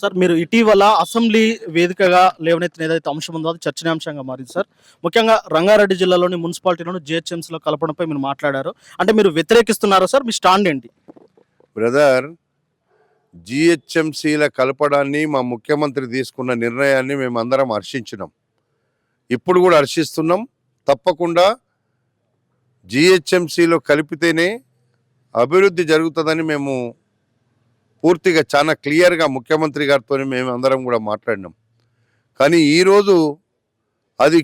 Sir మీరు ఇటీవల assembly వేదికగా లేవనెత్తిన ఏదైతే అంశం ఉందో అది చర్చనీయాంశంగా మారింది సార్. ముఖ్యంగా రంగారెడ్డి జిల్లాలోని మున్సిపాలిటీలోని జిహెచ్ఎంసీలో కలపడంపై మీరు మాట్లాడారు. అంటే మీరు వ్యతిరేకిస్తున్నారా సార్? మీ స్టాండ్ ఏంటి? బ్రదర్ జిహెచ్ఎంసీల కలపడాన్ని మా ముఖ్యమంత్రి తీసుకున్న నిర్ణయాన్ని మేమందరం హర్షించినాం. ఇప్పుడు కూడా హర్షిస్తున్నాం. తప్పకుండా జిహెచ్ఎంసీలో కలిపితేనే అభివృద్ధి జరుగుతుందని మేము పూర్తిగా చాలా క్లియర్గా ముఖ్యమంత్రి గారితో మేము అందరం కూడా మాట్లాడినాం. కానీ ఈరోజు అది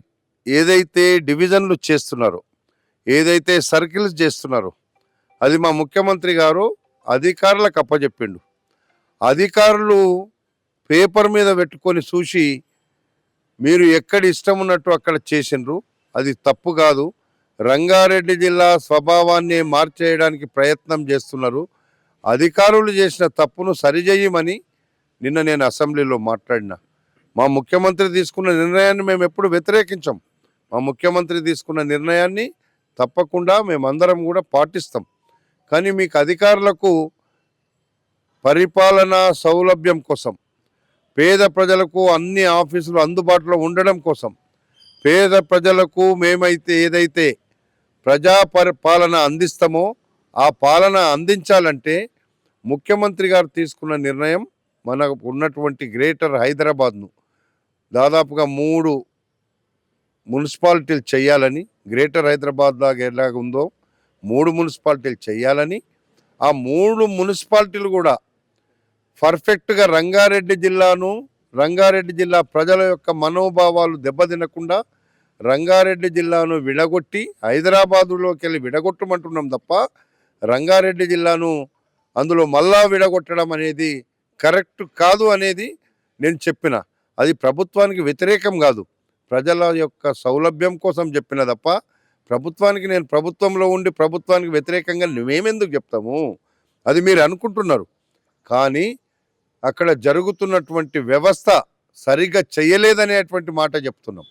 ఏదైతే డివిజన్లు చేస్తున్నారో ఏదైతే సర్కిల్స్ చేస్తున్నారో అది మా ముఖ్యమంత్రి గారు అధికారులకు అప్పచెప్పిండు అధికారులు పేపర్ మీద పెట్టుకొని చూసి మీరు ఎక్కడ ఇష్టం ఉన్నట్టు అక్కడ చేసిండ్రు అది తప్పు కాదు. రంగారెడ్డి జిల్లా స్వభావాన్ని మార్చేయడానికి ప్రయత్నం చేస్తున్నారు. అధికారులు చేసిన తప్పును సరిచేయమని నిన్న నేను అసెంబ్లీలో మాట్లాడిన. మా ముఖ్యమంత్రి తీసుకున్న నిర్ణయాన్ని మేము ఎప్పుడు వ్యతిరేకించాం. మా ముఖ్యమంత్రి తీసుకున్న నిర్ణయాన్ని తప్పకుండా మేమందరం కూడా పాటిస్తాం. కానీ మీకు అధికారులకు పరిపాలన సౌలభ్యం కోసం పేద ప్రజలకు అన్ని ఆఫీసులు అందుబాటులో ఉండడం కోసం పేద ప్రజలకు మేమైతే ఏదైతే ప్రజా పరిపాలన అందిస్తామో ఆ పాలన అందించాలంటే ముఖ్యమంత్రి గారు తీసుకున్న నిర్ణయం మనకు ఉన్నటువంటి గ్రేటర్ హైదరాబాద్ను దాదాపుగా మూడు మున్సిపాలిటీలు చేయాలని గ్రేటర్ హైదరాబాద్ లాగా ఎలాగ ఉందో మూడు మున్సిపాలిటీలు చేయాలని ఆ మూడు మున్సిపాలిటీలు కూడా పర్ఫెక్ట్గా రంగారెడ్డి జిల్లాను రంగారెడ్డి జిల్లా ప్రజల యొక్క మనోభావాలు దెబ్బతినకుండా రంగారెడ్డి జిల్లాను విడగొట్టి హైదరాబాదులోకి వెళ్ళి విడగొట్టమంటున్నాం తప్ప రంగారెడ్డి జిల్లాను అందులో మళ్ళా విడగొట్టడం అనేది కరెక్ట్ కాదు అనేది నేను చెప్పిన. అది ప్రభుత్వానికి వ్యతిరేకం కాదు. ప్రజల యొక్క సౌలభ్యం కోసం చెప్పిన తప్ప ప్రభుత్వానికి నేను ప్రభుత్వంలో ఉండి ప్రభుత్వానికి వ్యతిరేకంగా మేమెందుకు చెప్తాము? అది మీరు అనుకుంటున్నారు. కానీ అక్కడ జరుగుతున్నటువంటి వ్యవస్థ సరిగ్గా చేయలేదనేటువంటి మాట చెప్తున్నాం.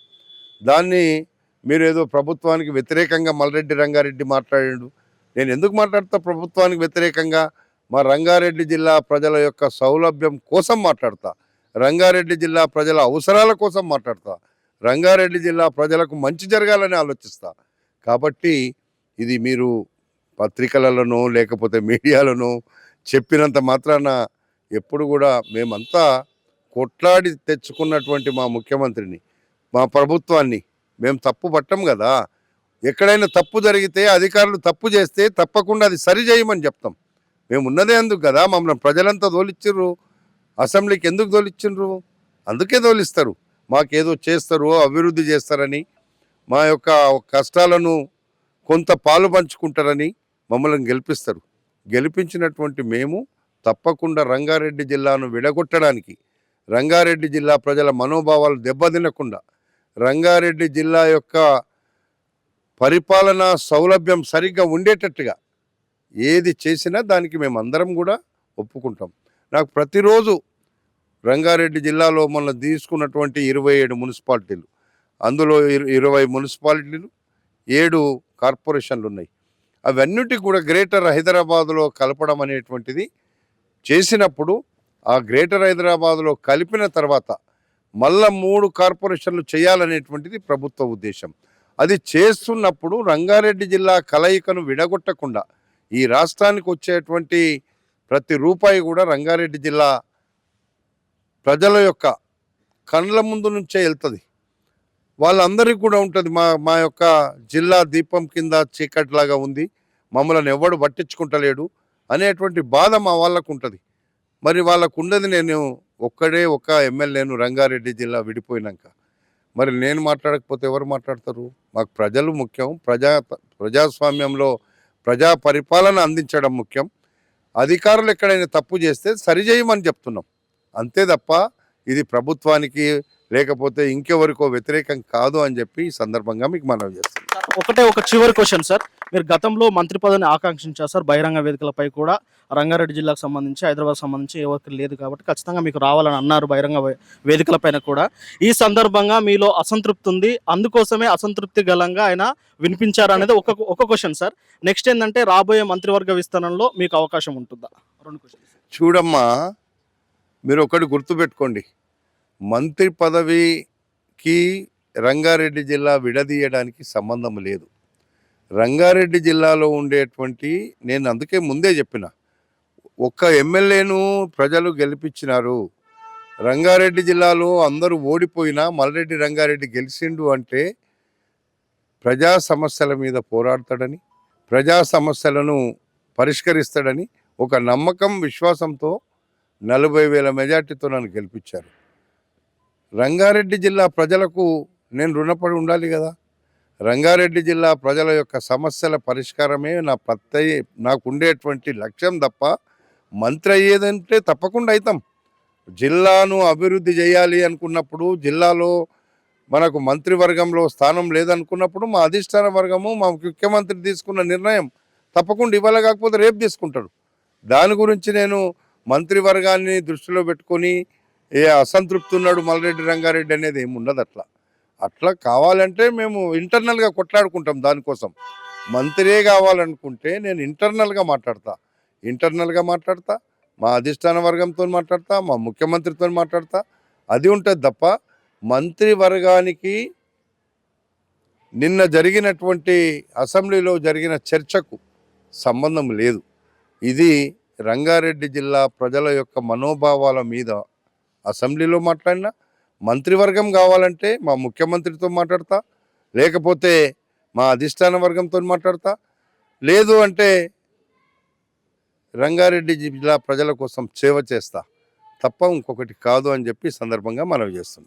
దాన్ని మీరు ఏదో ప్రభుత్వానికి వ్యతిరేకంగా మల్రెడ్డి రంగారెడ్డి మాట్లాడాడు నేను ఎందుకు మాట్లాడతా ప్రభుత్వానికి వ్యతిరేకంగా? మా రంగారెడ్డి జిల్లా ప్రజల యొక్క సౌలభ్యం కోసం మాట్లాడతా. రంగారెడ్డి జిల్లా ప్రజల అవసరాల కోసం మాట్లాడతా. రంగారెడ్డి జిల్లా ప్రజలకు మంచి జరగాలని ఆలోచిస్తా. కాబట్టి ఇది మీరు పత్రికలలోనో లేకపోతే మీడియాలోనో చెప్పినంత మాత్రాన ఎప్పుడు కూడా మేమంతా కొట్లాడి తెచ్చుకున్నటువంటి మా ముఖ్యమంత్రిని మా ప్రభుత్వాన్ని. మేము తప్పు పట్టం కదా? ఎక్కడైనా తప్పు జరిగితే అధికారులు తప్పు చేస్తే తప్పకుండా అది సరి చేయమని చెప్తాం. మేము ఉన్నదే అందుకు కదా మమ్మల్ని ప్రజలంతా తోలిచ్చిర్రు. అసెంబ్లీకి ఎందుకు తోలిచ్చిండ్రు అందుకే తోలిస్తారు. మాకేదో చేస్తారు అభివృద్ధి చేస్తారని మా యొక్క కష్టాలను కొంత పాలు పంచుకుంటారని మమ్మల్ని గెలిపిస్తారు. గెలిపించినటువంటి మేము తప్పకుండా రంగారెడ్డి జిల్లాను విడగొట్టడానికి రంగారెడ్డి జిల్లా ప్రజల మనోభావాలు దెబ్బతినకుండా రంగారెడ్డి జిల్లా యొక్క పరిపాలనా సౌలభ్యం సరిగ్గా ఉండేటట్టుగా ఏది చేసినా దానికి మేము అందరం కూడా ఒప్పుకుంటాం. నాకు ప్రతిరోజు రంగారెడ్డి జిల్లాలో మొన్న తీసుకున్నటువంటి ఇరవై ఏడు మున్సిపాలిటీలు అందులో ఇరవై మున్సిపాలిటీలు ఏడు కార్పొరేషన్లు ఉన్నాయి అవన్నిటికి కూడా గ్రేటర్ హైదరాబాదులో కలపడం అనేటువంటిది చేసినప్పుడు ఆ గ్రేటర్ హైదరాబాదులో కలిపిన తర్వాత మళ్ళా మూడు కార్పొరేషన్లు చేయాలనేటువంటిది ప్రభుత్వ ఉద్దేశం. అది చేస్తున్నప్పుడు రంగారెడ్డి జిల్లా కలయికను విడగొట్టకుండా ఈ రాష్ట్రానికి వచ్చేటువంటి ప్రతి రూపాయి కూడా రంగారెడ్డి జిల్లా ప్రజల యొక్క కండ్ల ముందు నుంచే వెళ్తుంది. వాళ్ళందరికీ కూడా ఉంటుంది. మా మా యొక్క జిల్లా దీపం కింద చీకటిలాగా ఉంది. మమ్మల్ని ఎవడు పట్టించుకుంటలేడు అనేటువంటి బాధ మా వాళ్ళకు ఉంటుంది. మరి వాళ్ళకు ఉండదు నేను ఒక్కడే ఒక ఎమ్మెల్యేను రంగారెడ్డి జిల్లా విడిపోయినాక. మరి నేను మాట్లాడకపోతే ఎవరు మాట్లాడతారు? మాకు ప్రజలు ముఖ్యం. ప్రజా ప్రజాస్వామ్యంలో ప్రజా పరిపాలన అందించడం ముఖ్యం. అధికారులు ఎక్కడైనా తప్పు చేస్తే సరిచేయమని చెప్తున్నాం. అంతే తప్ప ఇది ప్రభుత్వానికి లేకపోతే ఇంకెవరికో వ్యతిరేకం కాదు అని చెప్పి ఈ సందర్భంగా మీకు మనవి చేస్తున్నాం సార్, ఒకటే ఒక చివరి క్వశ్చన్ సార్ మీరు గతంలో మంత్రి పదవిని ఆకాంక్షించారు సార్ బహిరంగ వేదికలపై కూడా రంగారెడ్డి జిల్లాకు సంబంధించి హైదరాబాద్ సంబంధించి ఎవరికి లేదు కాబట్టి ఖచ్చితంగా మీకు రావాలని అన్నారు బహిరంగ వేదికలపైన కూడా. ఈ సందర్భంగా మీలో అసంతృప్తి ఉంది. అందుకోసమే అసంతృప్తి గలంగా ఆయన వినిపించారు అనేది ఒక ఒక క్వశ్చన్ సార్ నెక్స్ట్ ఏంటంటే రాబోయే మంత్రివర్గ విస్తరణలో మీకు అవకాశం ఉంటుందా? రెండు క్వశ్చన్స్ చూడమ్మా మీరు ఒకటి గుర్తుపెట్టుకోండి. మంత్రి పదవికి రంగారెడ్డి జిల్లా విడదీయడానికి సంబంధం లేదు. రంగారెడ్డి జిల్లాలో ఉండేటువంటి నేను అందుకే ముందే చెప్పిన ఒక్క ఎమ్మెల్యేను ప్రజలు గెలిపించినారు. రంగారెడ్డి జిల్లాలో అందరూ ఓడిపోయినా మల్రెడ్డి రంగారెడ్డి గెలిచిండు అంటే ప్రజా సమస్యల మీద పోరాడతాడని ప్రజా సమస్యలను పరిష్కరిస్తాడని ఒక నమ్మకం విశ్వాసంతో నలభై వేల మెజార్టీతో నన్ను గెలిపించారు. రంగారెడ్డి జిల్లా ప్రజలకు నేను రుణపడి ఉండాలి కదా. రంగారెడ్డి జిల్లా ప్రజల యొక్క సమస్యల పరిష్కారమే నా ప్రత్యయ నాకు ఉండేటువంటి లక్ష్యం తప్ప మంత్రి అయ్యేదంటే తప్పకుండా అవుతాం జిల్లాను అభివృద్ధి చేయాలి అనుకున్నప్పుడు జిల్లాలో మనకు మంత్రివర్గంలో స్థానం లేదనుకున్నప్పుడు మా అధిష్టాన వర్గము మా ముఖ్యమంత్రి తీసుకున్న నిర్ణయం తప్పకుండా ఇవాళ కాకపోతే రేపు తీసుకుంటాడు దాని గురించి నేను మంత్రివర్గాన్ని దృష్టిలో పెట్టుకొని ఏ అసంతృప్తి ఉన్నాడు మల్రెడ్డి రంగారెడ్డి అనేది ఏమి ఉండదు అట్లా. అట్లా కావాలంటే మేము ఇంటర్నల్గా కొట్లాడుకుంటాం దానికోసం. మంత్రియే కావాలనుకుంటే నేను ఇంటర్నల్గా మాట్లాడతా. ఇంటర్నల్గా మాట్లాడతా మా అధిష్టాన వర్గంతో మాట్లాడతా మా ముఖ్యమంత్రితో మాట్లాడతా. అది ఉంటుంది తప్ప మంత్రివర్గానికి నిన్న జరిగినటువంటి అసెంబ్లీలో జరిగిన చర్చకు సంబంధం లేదు. ఇది రంగారెడ్డి జిల్లా ప్రజల యొక్క మనోభావాల మీద అసెంబ్లీలో మాట్లాడినా మంత్రివర్గం కావాలంటే మా ముఖ్యమంత్రితో మాట్లాడతా లేకపోతే మా అధిష్టాన వర్గంతో మాట్లాడతా. లేదు అంటే రంగారెడ్డి జిల్లా ప్రజల కోసం సేవ చేస్తా. తప్ప ఇంకొకటి కాదు అని చెప్పి సందర్భంగా మనవి చేస్తున్నాం.